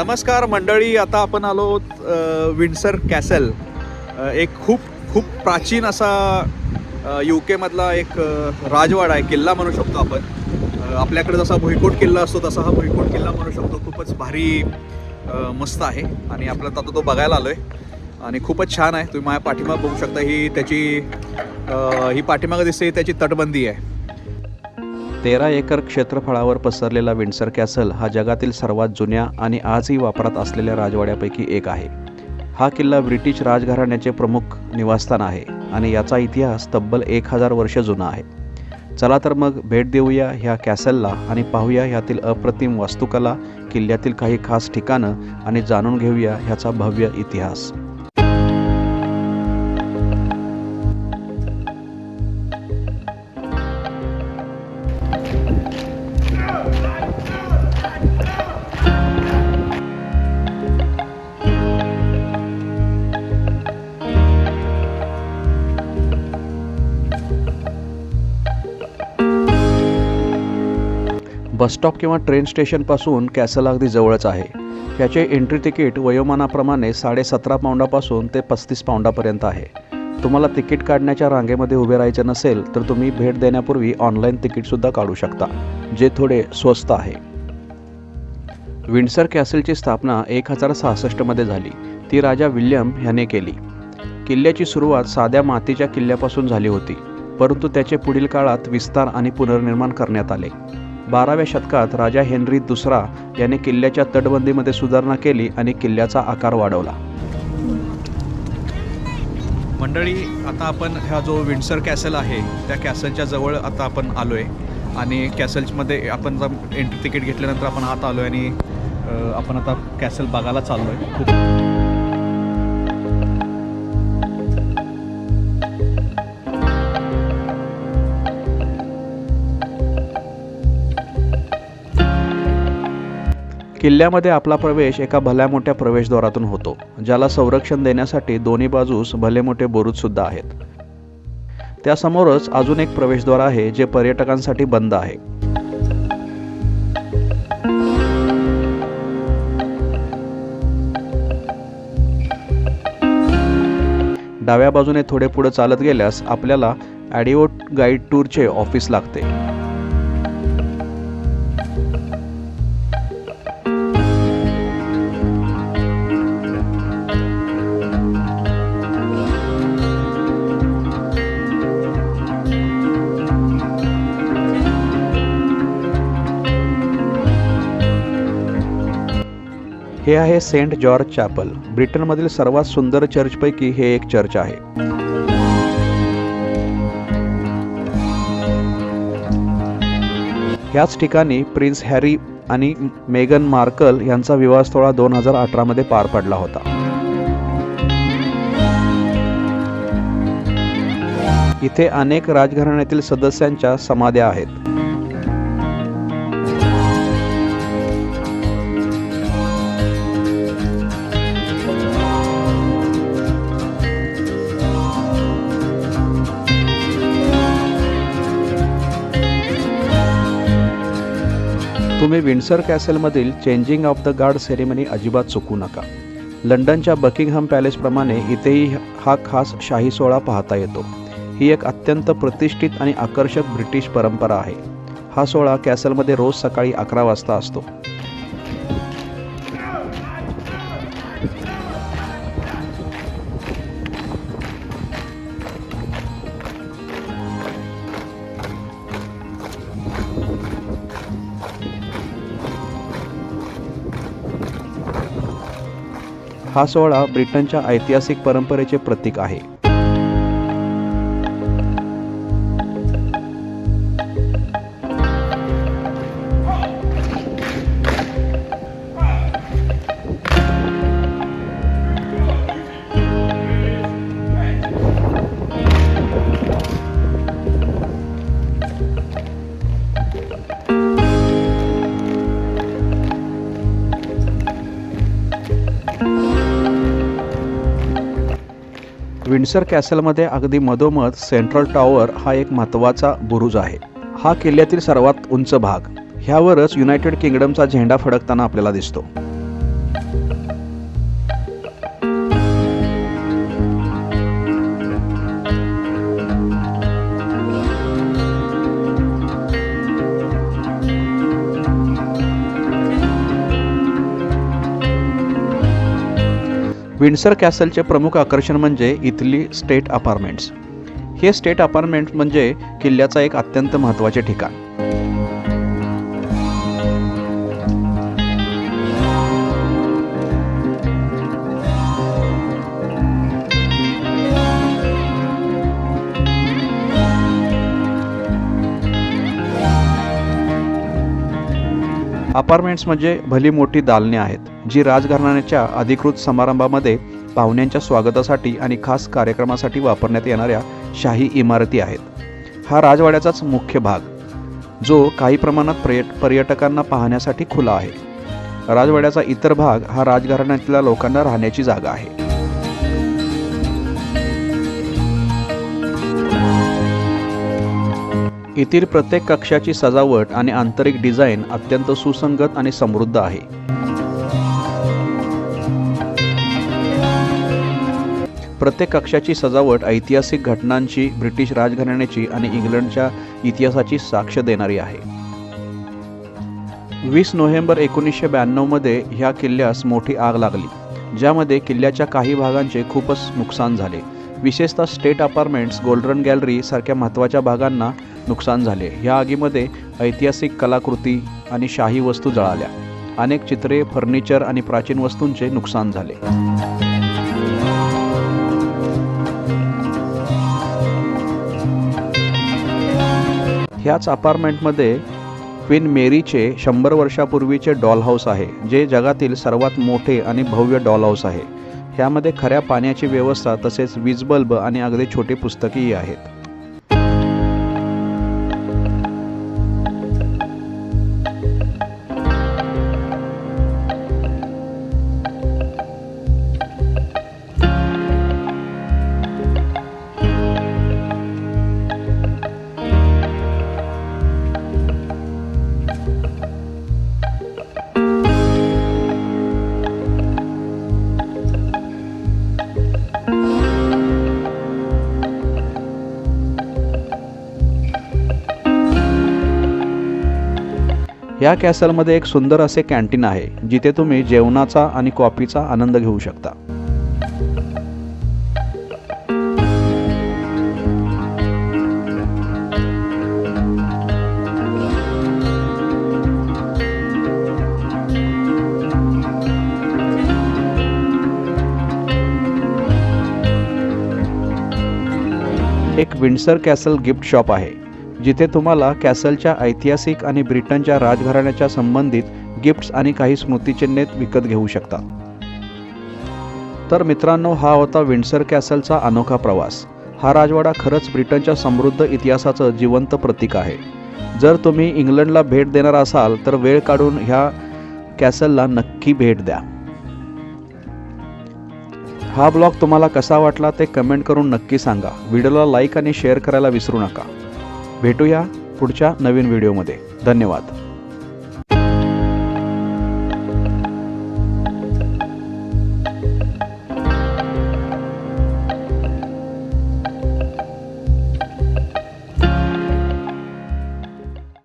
नमस्कार मंडळी आता आपण आलो विंडसर कॅसल. एक खूप खूप प्राचीन असा यू केमधला एक राजवाडा आहे किल्ला म्हणू शकतो आपण. आपल्याकडे जसा भुईकोट किल्ला असतो तसा हा भुईकोट किल्ला म्हणू शकतो. खूपच भारी मस्त आहे आणि आपल्याला आता तो बघायला आलो आहे आणि खूपच छान आहे. तुम्ही माझ्या पाठीमागं बघू शकता ही त्याची ही पाठीमागं दिसते त्याची तटबंदी आहे. तेरा एकर क्षेत्रफळावर पसरलेला विंडसर कॅसल हा जगातील सर्वात जुन्या आणि आजही वापरात असलेल्या राजवाड्यापैकी एक आहे. हा किल्ला ब्रिटिश राजघराण्याचे प्रमुख निवासस्थान आहे आणि याचा इतिहास तब्बल एक हजार वर्ष जुना आहे. चला तर मग भेट देऊया ह्या कॅसलला आणि पाहूया ह्यातील अप्रतिम वास्तुकला किल्ल्यातील काही खास ठिकाणं आणि जाणून घेऊया ह्याचा भव्य इतिहास. बसस्टॉप किंवा ट्रेन स्टेशनपासून कॅसल अगदी जवळच आहे. याचे एंट्री तिकीट वयोमानाप्रमाणे साडेसतरा पाऊंडापासून ते पस्तीस पाऊंडापर्यंत आहे. तुम्हाला तिकीट काढण्याच्या रांगेमध्ये उभे राहायचे नसेल तर तुम्ही भेट देण्यापूर्वी ऑनलाईन तिकीटसुद्धा काढू शकता जे थोडे स्वस्त आहे. विंडसर कॅसलची स्थापना एक हजार सहासष्टमध्ये झाली. ती राजा विल्यम ह्याने केली. किल्ल्याची सुरुवात साध्या मातीच्या किल्ल्यापासून झाली होती परंतु त्याचे पुढील काळात विस्तार आणि पुनर्निर्माण करण्यात आले. बाराव्या शतकात राजा हेनरी दुसरा याने किल्ल्याच्या तटबंदीमध्ये सुधारणा केली आणि किल्ल्याचा आकार वाढवला. मंडळी आता आपण हा जो विंडसर कॅसल आहे त्या कॅसलच्या जवळ आता आपण आलो आहे आणि कॅसलमध्ये आपण एंट्री तिकीट घेतल्यानंतर आपण आत आलो आहे आणि आपण आता कॅसल बघायला चाललो आहे खूप किल्ल्यामध्ये आपला प्रवेश एका भल्या मोठ्या प्रवेशद्वारातून होतो ज्याला संरक्षण देण्यासाठी दोन्ही बाजूस भले मोठे बुरुजसुद्धा आहेत. त्यासमोरच अजून एक प्रवेशद्वार आहे जे पर्यटकांसाठी बंद आहे. डाव्या बाजूने थोडे पुढे चालत गेल्यास आपल्याला ॲडिओ गाईड टूरचे ऑफिस लागते. हे आहे सेंट जॉर्ज चॅपल. ब्रिटनमधील सर्वात सुंदर चर्चपैकी हे एक चर्च आहे. ह्याच ठिकाणी प्रिन्स हॅरी आणि मेगन मार्कल यांचा विवाह सोहळा दोन हजार अठरामध्ये पार पडला होता. इथे अनेक राजघराण्यातील सदस्यांच्या समाध्या आहेत. तुम्ही Windsor कॅसलमधील changing of the guard ceremony अजिबात चुकू नका. लंडनच्या बकिंगहम पॅलेसप्रमाणे इथेही हा खास शाही सोहळा पाहता येतो. ही एक अत्यंत प्रतिष्ठित आणि आकर्षक ब्रिटिश परंपरा आहे. हा सोहळा कॅसलमध्ये रोज सकाळी अकरा वाजता असतो. हा सोहळा ब्रिटनच्या ऐतिहासिक परंपरेचे प्रतीक आहे. विंडसर कॅसलमध्ये अगदी मधोमध सेंट्रल टॉवर हा एक महत्त्वाचा बुरुज आहे. हा किल्ल्यातील सर्वात उंच भाग. ह्यावरच युनायटेड किंगडमचा झेंडा फडकताना आपल्याला दिसतो. विंडसर कॅसलचे प्रमुख आकर्षण म्हणजे इथली स्टेट अपार्टमेंट्स. हे स्टेट अपार्टमेंट म्हणजे किल्ल्याचा एक अत्यंत महत्त्वाचे ठिकाण. अपार्टमेंट्स म्हणजे भली मोठी दालने आहेत जी राजघराण्याच्या अधिकृत समारंभामध्ये पाहुण्यांच्या स्वागतासाठी आणि खास कार्यक्रमासाठी वापरण्यात येणाऱ्या शाही इमारती आहेत. हा राजवाड्याचाच मुख्य भाग जो काही प्रमाणात पर्यट पर्यटकांना पाहण्यासाठी खुला आहे. राजवाड्याचा इतर भाग हा राजघराण्यातल्या लोकांना राहण्याची जागा आहे. येथील प्रत्येक कक्षाची सजावट आणि आंतरिक डिझाईन अत्यंत सुसंगत आणि समृद्ध आहे. प्रत्येक कक्षाची सजावट ऐतिहासिक घटनांची ब्रिटिश राजघराण्याची आणि इंग्लंडच्या इतिहासाची साक्ष देणारी आहे. वीस नोव्हेंबर एकोणीसशे ब्याण्णवमध्ये ह्या किल्ल्यास मोठी आग लागली ज्यामध्ये किल्ल्याच्या काही भागांचे खूपच नुकसान झाले. विशेषतः स्टेट अपार्टमेंट्स गोल्डन गॅलरी सारख्या महत्त्वाच्या भागांना नुकसान झाले. ह्या आगीमध्ये ऐतिहासिक कलाकृती आणि शाही वस्तू जळाल्या. अनेक चित्रे फर्निचर आणि प्राचीन वस्तूंचे नुकसान झाले. ह्याच अपार्टमेंटमध्ये क्वीन मेरीचे शंभर वर्षापूर्वीचे डॉल हाऊस आहे जे जगातील सर्वात मोठे आणि भव्य डॉल हाऊस आहे. ह्यामध्ये खऱ्या पाण्याची व्यवस्था तसेच वीज बल्ब आणि अगदी छोटी पुस्तकेही आहेत. या कॅसलमध्ये एक सुंदर असे कॅन्टीन आहे जिथे तुम्ही जेवणाचा आणि कॉफीचा आनंद घेऊ शकता. एक विंडसर कॅसल गिफ्ट शॉप आहे. जिथे तुम्हाला कॅसलच्या ऐतिहासिक आणि ब्रिटनच्या राजघराण्याच्या संबंधित गिफ्ट्स आणि काही स्मृतिचिन्हे विकत घेऊ शकता. तर मित्रांनो हा होता विंडसर कॅसलचा अनोखा प्रवास. हा राजवाडा खरंच ब्रिटनच्या समृद्ध इतिहासाचं जिवंत प्रतीक आहे. जर तुम्ही इंग्लंडला भेट देणार असाल तर वेळ काढून ह्या कॅसलला नक्की भेट द्या. हा ब्लॉग तुम्हाला कसा वाटला ते कमेंट करून नक्की सांगा. व्हिडिओला लाईक आणि शेअर करायला विसरू नका. भेटूया पुढच्या नवीन व्हिडिओमध्ये. धन्यवाद.